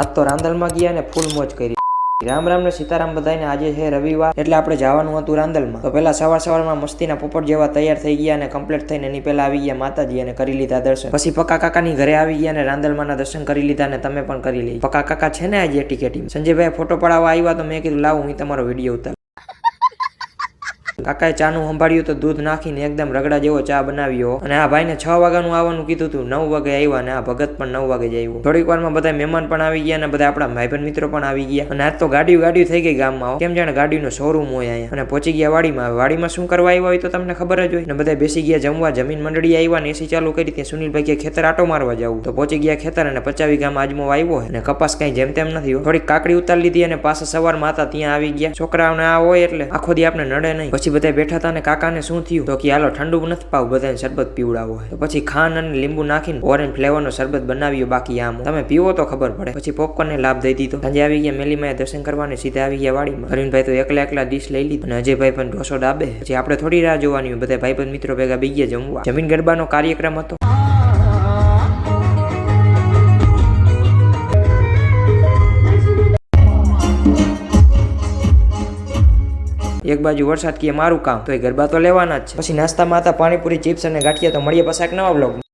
આજ તો રાંદલમાં ગયા ને ફૂલ મોજ કરી. રામ રામ ને સીતારામ બધાને આજે છે રવિવાર, એટલે આપણે જવાનું હતું રાંદલમાં. તો પેલા સવાર સવારમાં મસ્તીના પોપટ જેવા તૈયાર થઈ ગયા અને કમ્પ્લીટ થઈને એની પહેલા આવી ગયા માતાજી અને કરી લીધા દર્શન. પછી પક્કા કાકાની ઘરે આવી ગયા અને રાંદલમાંના દર્શન કરી લીધા અને તમે પણ કરી લઈ પક્કા કાકા છે ને આજે ટીકેટી સંજયભાઈ ફોટો પડાવવા આવ્યા તો મેં કીધું, લાવું, હું તમારો વીડિયો ઉતાર. કાકાએ ચાનું સંભાળ્યું તો દૂધ નાખીને એકદમ રગડા જેવો ચા બનાવ્યો. અને આ ભાઈને છ વાગ્યાનું આવવાનું કીધું હતું નવ વાગે આવ્યા અને આ ભગત પણ નવ વાગે જ આવ્યો. થોડીક વારમાં બધા મહેમાન પણ આવી ગયા અને બધા આપણા ભાઈબંધ મિત્રો પણ આવી ગયા. અને આજ તો ગાડીઓ ગાડીઓ થઈ ગઈ ગામમાં કેમ જાણે ગાડીનો શોરૂમ હોય અહીંયા. અને પહોંચી ગયા વાડીમાં. વાડીમાં શું કરવા આવ્યા હોય તો તમને ખબર જ હોય. અને બધા બેસી ગયા જમવા. જમીન મંડળી આવ્યા ને એસી ચાલુ કરી. ત્યાં સુનિલભાઈ કે ખેતર આટો મારવા જવું. તો પહોંચી ગયા ખેતર અને પચાવી ગામ આજમો આવ્યો અને કપાસ કઈ જેમ તેમ નથી થોડીક કાકડી ઉતારી લીધી અને પાછા સવારમાં હતા ત્યાં આવી ગયા. છોકરાઓને આ હોય એટલે આખો દી આપણે નડે નહીં. પછી બધા બેઠા હતા અને કાકાને શું થયું? તો કે હાલો, ઠંડુ નથી પાવ બધાને શરબત પીવડાવો તો પછી ખાંડ અને લીંબુ નાખીને ઓરેન્જ ફ્લેવરનો શરબત બનાવ્યો બાકી આમ. તમે પીવો તો ખબર પડે. પછી પોપકોર્નને લાભ દઈ દીધો. સાંજે આવી ગયા મેલીમાં દર્શન કરવાને સીધા આવી ગયા વાડીમાં. અરવિંદભાઈ તો એકલા એકલા ડીશ લઈ લીધી અને અજયભાઈ પણ ઢોસો ડાબે. પછી આપણે થોડી રાહ જોવાની બધા ભાઈબંધ મિત્રો ભેગા બી ગયા જમવા. જમીન ગરબાનો કાર્યક્રમ હતો. એક બાજુ વરસાદ કે મારું કામ તો એ ગરબા તો લેવાના જ છે. પછી નાસ્તામાં હતા પાણીપુરી, ચિપ્સ અને ગાંઠિયા, તો મળીએ પાછા એક નવા બ્લોગ